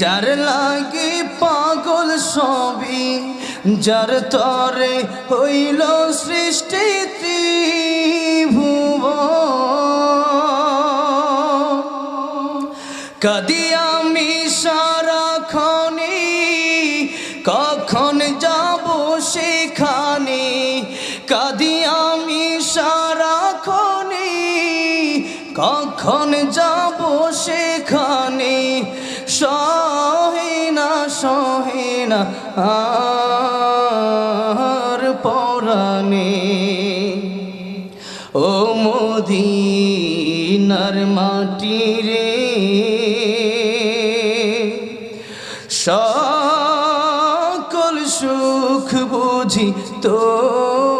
যার লাগে পাগল সবই, যার তরে হইল সৃষ্টি ত্রিভুব কদি আমি সারাক্ষণে কখন যাব সেখানে? কদি আমি সারাক্ষণে কখন যাব সেখানে? সহে না সহে না আর পরাণে। ও মদিনার মাটি রে সকল সুখ বুঝি তোর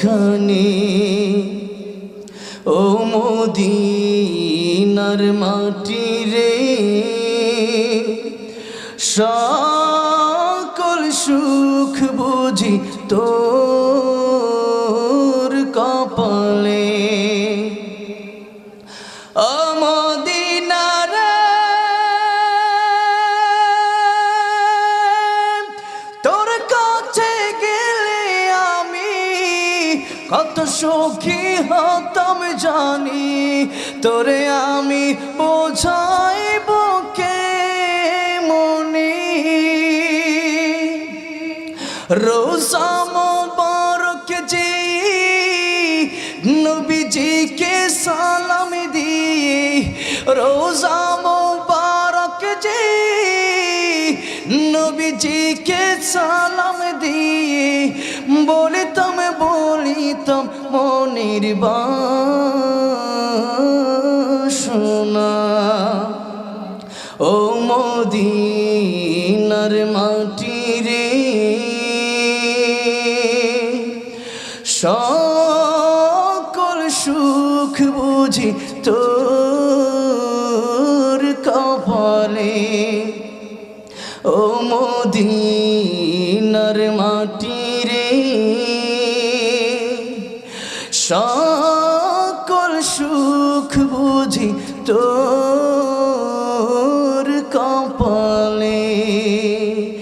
সেখানে ও মদিনার মাটি রে সকল সুখ বুঝি তোর কপালে। কত সুখী হতাম জানি, তোরে আমি বোঝাইব কে মনে। রোজা মোবারক যে নবীজিকে সালাম দিয়ে রোজা নবীজিকে সালাম দিয়ে বলিতাম বলিতাম মনির বাসনা। ও মদিনার মাটি রে, সকল সুখ বুঝি তোর নর মাটি রে। সকল সুখ বুঝি তো।